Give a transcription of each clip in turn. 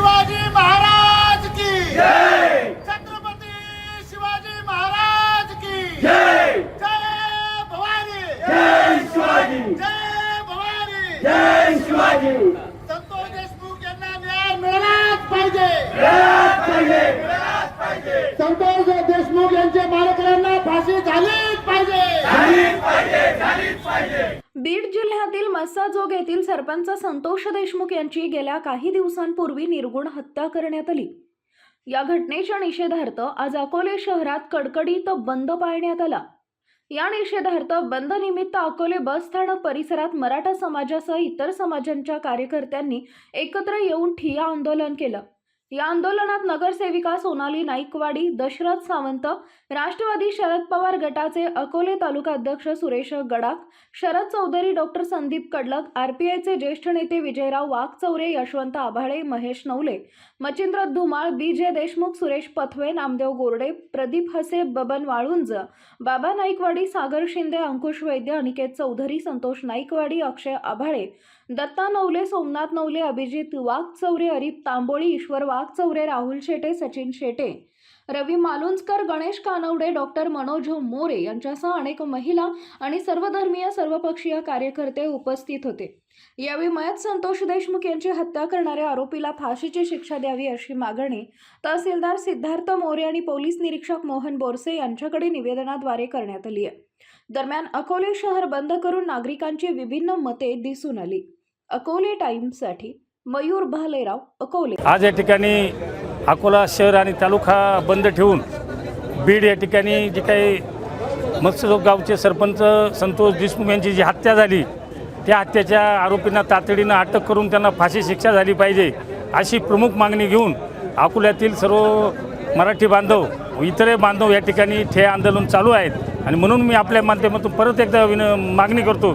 शिवाजी महाराज की। छत्रपती शिवाजी महाराज की। जय। भवानी। जय भवानी। संतोष देशमुख यांना न्याय मिळालाच पाहिजे। संतोष देशमुख यांच्या मालकांना फाशी झालीच पाहिजे। बीड जिल्ह्यातील मस्साजोग येथील सरपंच संतोष देशमुख यांची गेल्या काही दिवसांपूर्वी निर्गुण हत्या करण्यात आली. या घटनेच्या निषेधार्थ आज अकोले शहरात कडकडीत बंद पाळण्यात आला. या निषेधार्थ बंद निमित्त अकोले बस स्थानक परिसरात मराठा समाजासह इतर समाजांच्या कार्यकर्त्यांनी एकत्र येऊन ठिया आंदोलन केलं. या आंदोलनात नगरसेविका सोनाली नाईकवाडी दशरथ सावंत राष्ट्रवादी शरद पवार गटाचे अकोले तालुका अध्यक्ष सुरेश गडाख शरद चौधरी डॉक्टर संदीप कडलक आरपीआयचे ज्येष्ठ नेते विजयराव वाघचौरे यशवंत आभाळे महेश नवले मचिंद्र धुमाळ बी जे देशमुख सुरेश पथवे नामदेव गोरडे प्रदीप हसे बबन वाळुंज बाबा नाईकवाडी सागर शिंदे अंकुश वैद्य अनिकेत चौधरी संतोष नाईकवाडी अक्षय आभाळे दत्ता नवले सोमनाथ नवले अभिजित वाघचौरे हरीप तांबोळी ईश्वर वाघचौरे राहुल शेटे सचिन शेटे. रवी मालुंजकर गणेश कानवडे डॉक्टर मनोज मोरे यांच्यासह अनेक महिला आणि सर्वधर्मीय सर्वपक्षीय कार्यकर्ते उपस्थित होते. यावेळी मयत संतोष देशमुख यांची हत्या करणाऱ्या आरोपीला फाशीची शिक्षा द्यावी अशी मागणी तहसीलदार सिद्धार्थ मोरे आणि पोलीस निरीक्षक मोहन बोरसे यांच्याकडे निवेदनाद्वारे करण्यात आली आहे. दरम्यान अकोले शहर बंद करून नागरिकांची विभिन्न मते दिसून आली. अकोले टाइम्ससाठी मयूर भालेराव अकोले. आज या ठिकाणी अकोला शहर आणि तालुका बंद ठेवून बीड या ठिकाणी जे काही मत्स्यजोग गावचे सरपंच संतोष देशमुख यांची जी हत्या झाली त्या हत्येच्या आरोपींना तातडीनं अटक करून त्यांना फाशी शिक्षा झाली पाहिजे अशी प्रमुख मागणी घेऊन अकोल्यातील सर्व मराठी बांधव इतरही बांधव या ठिकाणी ठे आंदोलन चालू आहेत. आणि म्हणून मी आपल्या माध्यमातून परत एकदा विन मागणी करतो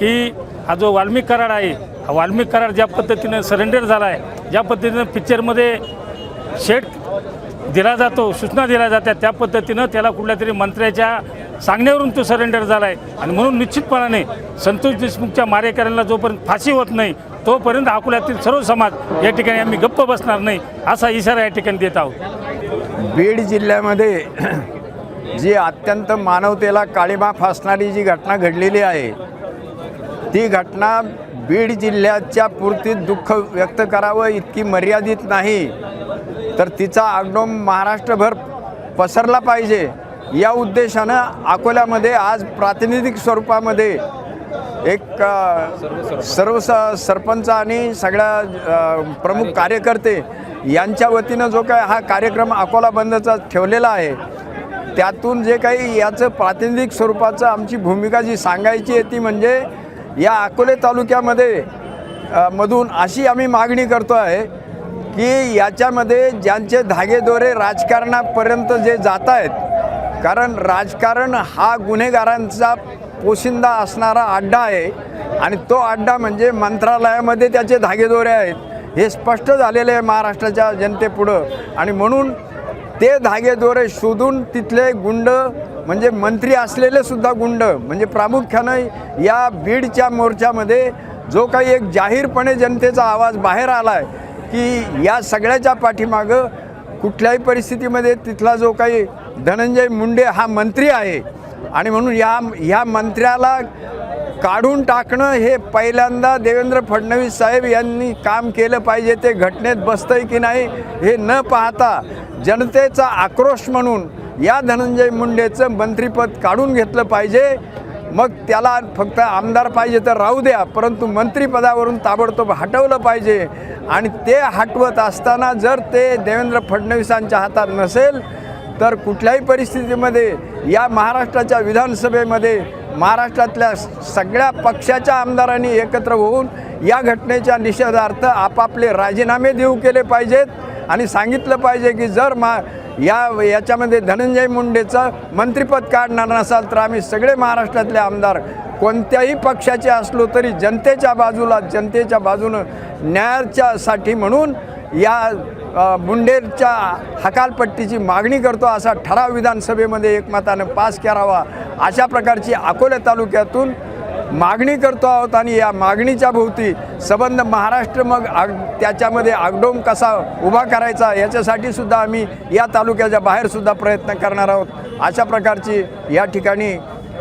की हा जो वाल्मिक करार आहे वाल्मिक करार ज्या पद्धतीनं सरेंडर झाला आहे ज्या पद्धतीनं पिक्चरमध्ये शेट दिला जातो सूचना दिल्या जातात त्या पद्धतीनं त्याला कुठल्या तरी मंत्र्याच्या सांगण्यावरून तो सरेंडर झाला आहे आणि म्हणून निश्चितपणाने संतोष देशमुखच्या मारेकऱ्यांना जोपर्यंत फाशी होत नाही तोपर्यंत अकोल्यातील सर्व समाज या ठिकाणी आम्ही गप्प बसणार नाही असा इशारा या ठिकाणी देत आहोत. बीड जिल्ह्यामध्ये जी अत्यंत मानवतेला काळीमा फासणारी जी घटना घडलेली आहे ती घटना बीड जिल्ह्याच्या पुरतीत दुःख व्यक्त करावं इतकी मर्यादित नाही. तर तिचा आगडोम महाराष्ट्रभर पसरला पाहिजे. या उद्देशानं अकोल्यामध्ये आज प्रातिनिधिक स्वरूपामध्ये एक सर्व स सरपंच आणि सगळ्या प्रमुख कार्यकर्ते यांच्या वतीनं जो काय हा कार्यक्रम अकोला बंदचा ठेवलेला आहे त्यातून जे काही याचं प्रातिनिधिक स्वरूपाचं आमची भूमिका जी सांगायची आहे ती म्हणजे या अकोले तालुक्यामध्ये मधून अशी आम्ही मागणी करतो आहे की याच्यामध्ये ज्यांचे धागेदोरे राजकारणापर्यंत जे जात आहेत कारण राजकारण हा गुन्हेगारांचा पोशिंदा असणारा अड्डा आहे आणि तो अड्डा म्हणजे मंत्रालयामध्ये त्याचे धागेदोरे आहेत. हे स्पष्ट झालेले आहे महाराष्ट्राच्या जनतेपुढं आणि म्हणून ते धागेदोरे शोधून तिथले गुंड म्हणजे मंत्री असलेले सुद्धा गुंड म्हणजे प्रामुख्यानं या बीडच्या मोर्चामध्ये जो काही एक जाहीरपणे जनतेचा आवाज बाहेर आला आहे की या सगळ्याच्या पाठीमागं कुठल्याही परिस्थितीमध्ये तिथला जो काही धनंजय मुंडे हा मंत्री आहे आणि म्हणून या ह्या मंत्र्याला काढून टाकणं हे पहिल्यांदा देवेंद्र फडणवीस साहेब यांनी काम केलं पाहिजे ते घटनेत बसतंय की नाही हे न पाहता जनतेचा आक्रोश म्हणून या धनंजय मुंडेचं मंत्रिपद काढून घेतलं पाहिजे. मग त्याला फक्त आमदार पाहिजे तर राहू द्या परंतु मंत्रिपदावरून ताबडतोब हटवलं पाहिजे. आणि ते हटवत असताना जर ते देवेंद्र फडणवीसांच्या हातात नसेल तर कुठल्याही परिस्थितीमध्ये या महाराष्ट्राच्या विधानसभेमध्ये महाराष्ट्रातल्या सगळ्या पक्षाच्या आमदारांनी एकत्र होऊन या घटनेच्या निषेधार्थ आपापले राजीनामे देऊ केले पाहिजेत. आणि सांगितलं पाहिजे की जर मा या याच्यामध्ये धनंजय मुंडेचं मंत्रिपद काढणार नसाल तर आम्ही सगळे महाराष्ट्रातले आमदार कोणत्याही पक्षाचे असलो तरी जनतेच्या बाजूला जनतेच्या बाजूनं न्यायाच्यासाठी म्हणून या अ, मुंडेच्या हकालपट्टीची मागणी करतो असा ठराव विधानसभेमध्ये एकमतानं पास करावा अशा प्रकारची अकोले तालुक्यातून मागणी करतो आहोत आणि या मागणीच्या भोवती संबंध महाराष्ट्र मग आग त्याच्यामध्ये आगडोम कसा उभा करायचा याच्यासाठी सुद्धा आम्ही या तालुक्याच्या बाहेरसुद्धा प्रयत्न करणार आहोत. अशा प्रकारची या ठिकाणी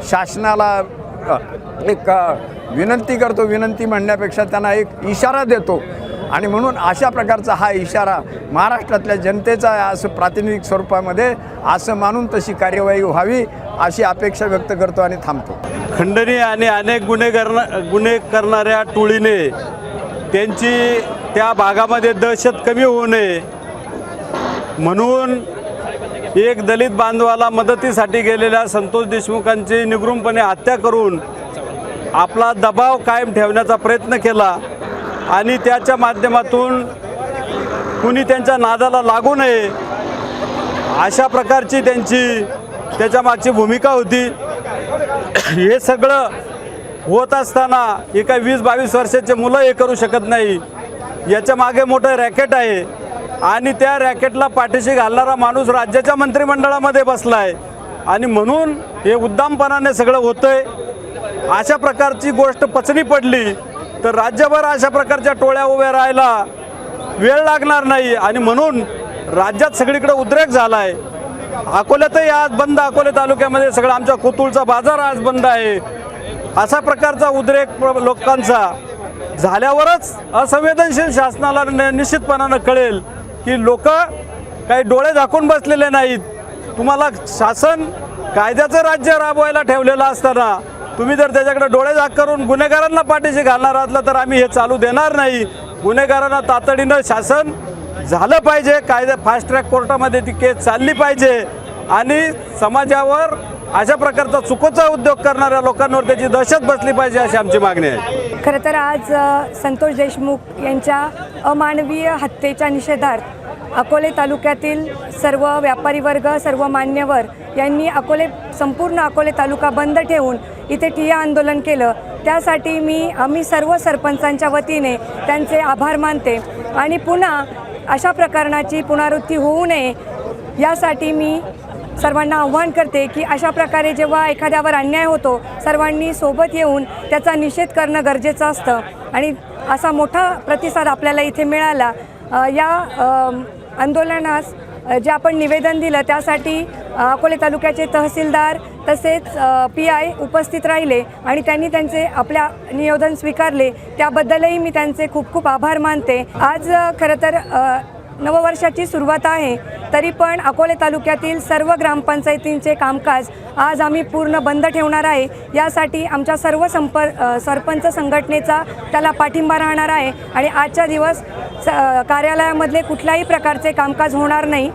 शासनाला एक विनंती करतो. विनंती म्हणण्यापेक्षा त्यांना एक इशारा देतो. आणि म्हणून अशा प्रकारचा हा इशारा महाराष्ट्रातल्या जनतेचा असं प्रातिनिधिक स्वरूपामध्ये असं मानून तशी कार्यवाही व्हावी अशी अपेक्षा व्यक्त करतो आणि थांबतो. खंडणी आणि अनेक गुन्हे करणा गुन्हे करणाऱ्या टोळीने त्यांची त्या भागामध्ये दहशत कमी होऊ नये म्हणून एक दलित बांधवाला मदतीसाठी गेलेल्या संतोष देशमुखांची निगृमपणे हत्या करून आपला दबाव कायम ठेवण्याचा प्रयत्न केला. आणि त्याच्या माध्यमातून कुणी त्यांच्या नादाला लागू नये अशा प्रकारची त्यांची त्याच्या मागची भूमिका होती. हे सगळं होत असताना एका वीस बावीस वर्षाचे मुलं हे करू शकत नाही. याच्या मागे मोठं रॅकेट आहे. आणि त्या रॅकेटला पाठीशी घालणारा माणूस राज्याच्या मंत्रिमंडळामध्ये बसला आहे आणि म्हणून हे उद्दामपणाने सगळं होतं आहे अशा प्रकारची गोष्ट पचनी पडली. तर राज्यभर अशा प्रकारच्या टोळ्या उभ्या राहायला वेळ लागणार नाही. आणि म्हणून राज्यात सगळीकडे उद्रेक झाला आहे अकोल्यातही आज बंद. अकोले तालुक्यामध्ये सगळं आमच्या कोतुळचा बाजार आज बंद आहे. असा प्रकारचा उद्रेक प्र- लोकांचा झाल्यावरच असंवेदनशील शासनाला न- निश्चितपणानं कळेल की लोक काही डोळे झाकून बसलेले नाहीत. तुम्हाला शासन कायद्याचं राज्य राबवायला ठेवलेलं असताना तुम्ही जर त्याच्याकडे डोळे झाक करून गुन्हेगारांना पाठीशी घालणार असला तर आम्ही हे चालू देणार नाही. गुन्हेगारांना तातडीनं शासन झालं पाहिजे. कायदा फास्ट ट्रॅक कोर्टामध्ये ती केस चालली पाहिजे. आणि समाजावर अशा प्रकारचा चुकीचा उद्योग करणाऱ्या लोकांवर त्याची दहशत बसली पाहिजे अशी आमची मागणी आहे. खरं तर आज संतोष देशमुख यांच्या अमानवीय हत्येच्या निषेधार्थ अकोले तालुक्यातील सर्व व्यापारी वर्ग सर्व मान्यवर यांनी अकोले संपूर्ण अकोले तालुका बंद ठेवून इथे ठिय्या आंदोलन केलं. त्यासाठी मी आम्ही सर्व सरपंचांच्या वतीने त्यांचे आभार मानते. आणि पुन्हा अशा प्रकरणाची पुनरावृत्ती होऊ नये यासाठी मी सर्वांना आव्हान करते की अशा प्रकारे जेव्हा एखाद्यावर अन्याय होतो सर्वांनी सोबत येऊन त्याचा निषेध करणं गरजेचं असतं. आणि असा मोठा प्रतिसाद आपल्याला इथे मिळाला. या आंदोलनास जे आपण निवेदन दिलं त्यासाठी अकोले तालुक्याचे तहसीलदार तसेच पी आय उपस्थित राहिले आणि त्यांनी त्यांचे आपल्या निवेदन स्वीकारले त्याबद्दलही मी त्यांचे खूप खूप आभार मानते. आज खरं तर नववर्षाची सुरुवात आहे तरी पण अकोले तालुक्यातील सर्व ग्रामपंचायतींचे कामकाज आज आम्ही पूर्ण बंद ठेवणार आहे. यासाठी आमच्या सर्व संपर सरपंच संघटनेचा त्याला पाठिंबा राहणार आहे आणि आजच्या दिवस स कार्यालयामधले कुठल्याही प्रकारचे कामकाज होणार नाही.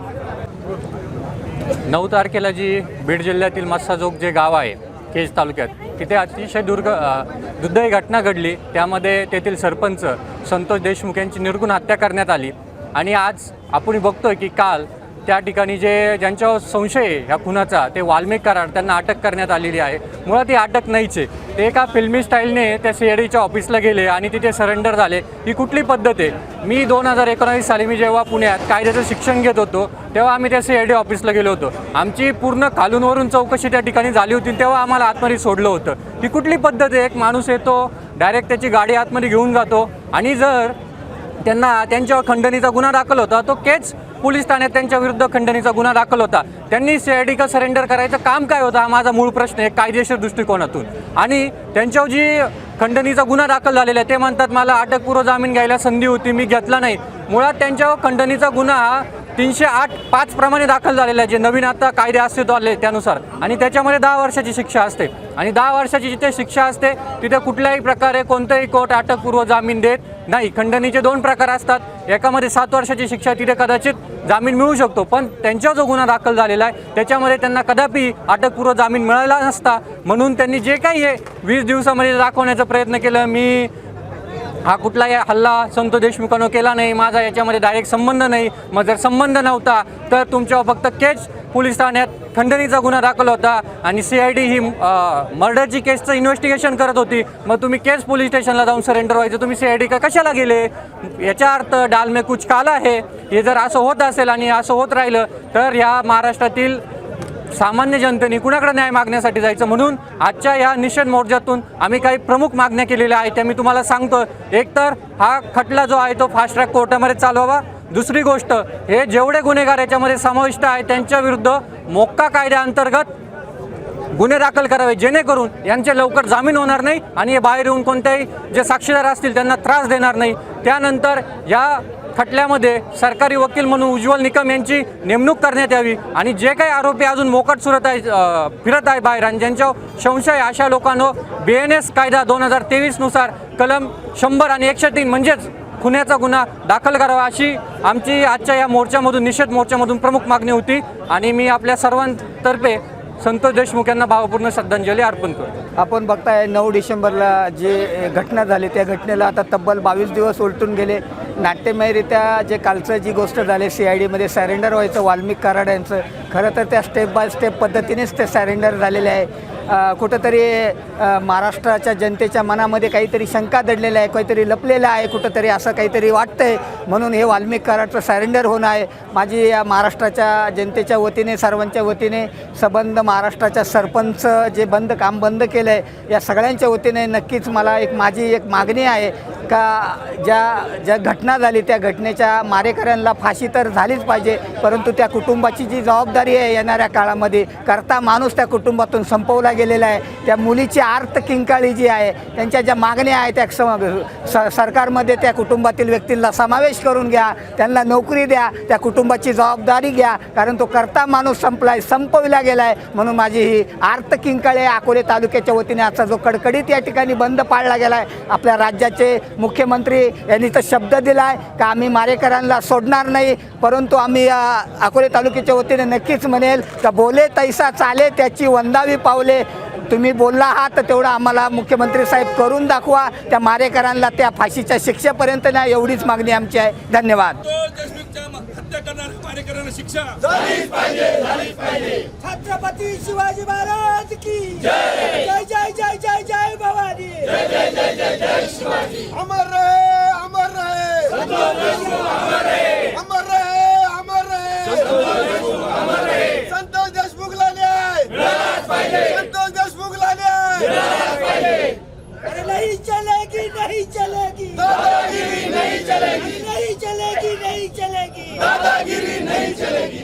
नऊ तारखेला जी बीड जिल्ह्यातील मस्साजोग जे गाव आहे केज तालुक्यात तिथे अतिशय दुर्ग दुर्दय दुर्दैवी घटना घडली. त्यामध्ये तेथील सरपंच संतोष देशमुख यांची निर्गुण हत्या करण्यात आली. आणि आज आपण बघतोय की काल त्या ठिकाणी जे ज्यांच्यावर संशय आहे ह्या खुनाचा ते वाल्मिक कराड त्यांना अटक करण्यात आलेली आहे. मुळात ही अटक नाहीच आहे. ते एका फिल्मी स्टाईलने त्या सी डीच्या ऑफिसला गेले आणि तिथे सरेंडर झाले. ही कुठली पद्धत आहे? मी दोन हजार एकोणावीस साली मी जेव्हा पुण्यात कायद्याचं शिक्षण घेत होतो तेव्हा आम्ही त्या सी आय डी ऑफिसला गेलो होतो. आमची पूर्ण खालूनवरून चौकशी त्या ठिकाणी झाली होती तेव्हा आम्हाला आतमध्ये सोडलं होतं. ही कुठली पद्धत आहे? एक माणूस येतो डायरेक्ट त्याची गाडी आतमध्ये घेऊन जातो आणि जर त्यांना त्यांच्यावर खंडणीचा गुन्हा दाखल होता तो केच पोलीस ठाण्यात त्यांच्या विरुद्ध खंडणीचा गुन्हा दाखल होता. त्यांनी सी का सरेंडर करायचं काम काय होतं हा माझा मूळ प्रश्न आहे कायदेशीर दृष्टिकोनातून. आणि त्यांच्यावर जी खंडणीचा गुन्हा दाखल झालेला आहे ते म्हणतात मला अटकपूर्व जामीन घ्यायला संधी होती मी घेतला नाही. मुळात त्यांच्यावर खंडणीचा गुन्हा तीनशे आठ पाच प्रमाणे दाखल झालेला आहे जे नवीन आता कायदे अस्तित्व आले त्यानुसार. आणि त्याच्यामध्ये दहा वर्षाची शिक्षा असते. आणि दहा वर्षाची जिथे शिक्षा असते तिथे कुठल्याही प्रकारे कोणतंही कोर्ट अटकपूर्व जामीन देत नाही. खंडणीचे दोन प्रकार असतात. एकामध्ये सात वर्षाची शिक्षा तिथे कदाचित जामीन मिळू शकतो. पण त्यांचा जो गुन्हा दाखल झालेला आहे त्याच्यामध्ये त्यांना कदापि अटकपूर्व जामीन मिळाला नसता. म्हणून त्यांनी जे काही हे वीस दिवसामध्ये दाखवण्याचा प्रयत्न केला. मी हा कुठलाही हल्ला संत देशमुखानं केला नाही माझा याच्यामध्ये डायरेक्ट संबंध नाही. मग जर संबंध नव्हता तर तुमच्यावर फक्त केच पोलीस ठाण्यात खंडणीचा गुन्हा दाखल होता आणि सी आय डी ही मर्डरची केसचं इन्व्हेस्टिगेशन करत होती. मग तुम्ही केस पोलीस स्टेशनला जाऊन सरेंडर व्हायचं. तुम्ही सी आय डी का कशाला गेले? याचा अर्थ डाल में कुछ काला आहे. हे जर असं होत असेल आणि असं होत राहिलं तर ह्या महाराष्ट्रातील सामान्य जनतेने कुणाकडे न्याय मागण्यासाठी जायचं म्हणून आजच्या या निषेध मोर्चातून आम्ही काही प्रमुख मागण्या केलेल्या आहेत त्या मी तुम्हाला सांगतो. एकतर हा खटला जो आहे तो फास्ट ट्रॅक कोर्टामध्ये चालवावा. दुसरी गोष्ट हे जेवढे गुन्हेगार याच्यामध्ये समाविष्ट आहेत त्यांच्या विरुद्ध मोक्का कायद्याअंतर्गत गुन्हे दाखल करावे जेणेकरून यांचे लवकर जामीन होणार नाही आणि हे बाहेर येऊन कोणत्याही जे साक्षीदार असतील त्यांना त्रास देणार नाही. त्यानंतर या खटल्यामध्ये सरकारी वकील म्हणून उज्ज्वल निकम यांची नेमणूक करण्यात यावी आणि जे काही आरोपी अजून मोकट सुरत आहे फिरत आहे बाहेर आणि ज्यांच्यावर संशय आहे अशा लोकांनो बी एन एस कायदा दोन हजार तेवीसनुसार कलम शंभर आणि एकशे तीन म्हणजेच खुन्याचा गुन्हा दाखल करावा अशी आमची आजच्या या मोर्चामधून निषेध मोर्चामधून प्रमुख मागणी होती. आणि मी आपल्या सर्वांतर्फे संतोष देशमुख यांना भावपूर्ण श्रद्धांजली अर्पण करतो आपण बघताय नऊ डिसेंबरला जे घटना झाली त्या घटनेला आता तब्बल बावीस दिवस उलटून गेले. नाट्यमयरित्या जे कालचं जी गोष्ट झाली सी आय डीमध्ये सॅरेंडर व्हायचं वाल्मिक कराड यांचं खरं तर त्या स्टेप बाय स्टेप पद्धतीनेच ते सॅरेंडर झालेले आहे. कुठंतरी महाराष्ट्राच्या जनतेच्या मनामध्ये काहीतरी शंका दडलेल्या आहे काहीतरी लपलेलं आहे कुठंतरी असं काहीतरी वाटतंय. म्हणून हे वाल्मिक कराडचं होणं आहे. माझी या महाराष्ट्राच्या जनतेच्या वतीने सर्वांच्या वतीने सबंध महाराष्ट्राच्या सरपंच जे बंद काम बंद केलं आहे या सगळ्यांच्या वतीने नक्कीच मला एक माझी एक मागणी आहे का ज्या ज्या घटना झाली त्या घटनेच्या मारेकऱ्यांना फाशी तर झालीच पाहिजे परंतु त्या कुटुंबाची जी जबाबदारी आहे येणाऱ्या काळामध्ये करता माणूस त्या कुटुंबातून संपवला गेलेला आहे. त्या मुलीची आर्त किंकाळी जी आहे त्यांच्या ज्या मागण्या आहेत त्या सम स सरकारमध्ये त्या कुटुंबातील व्यक्तींना समावेश करून घ्या त्यांना नोकरी द्या त्या कुटुंबाची जबाबदारी घ्या कारण तो करता माणूस संपलाय संपविला गेला आहे म्हणून माझी ही आर्त किंकाळी अकोले तालुक्याच्या वतीने आजचा जो कडकडीत या ठिकाणी बंद पाळला गेला आहे आपल्या राज्याचे मुख्यमंत्री यांनी तर शब्द दिला आहे का आम्ही मारेकरांना सोडणार नाही परंतु आम्ही अकोले तालुक्याच्या वतीने नक्कीच म्हणेल का बोले तैसा चाले त्याची वंदावी पावले तुम्ही बोलला आहात तर तेवढं आम्हाला मुख्यमंत्री साहेब करून दाखवा. त्या मारेकरांना त्या फाशीच्या शिक्षेपर्यंत नाही एवढीच मागणी आमची आहे. धन्यवाद. देशमुखच्या हत्या करणाऱ्या मारेकऱ्यांना शिक्षा. छत्रपती शिवाजी महाराज की जय जय जय जय जय जय भवानी अमर रहे अमर रहे अमर रहे अमर रहे संतोष देशमुखला न्याय संतोष देशमुखला न्याय अरे नहीं चलेगी नहीं चलेगी दादागिरी नहीं चलेगी नहीं चलेगी नहीं चलेगी दादागिरी नहीं चलेगी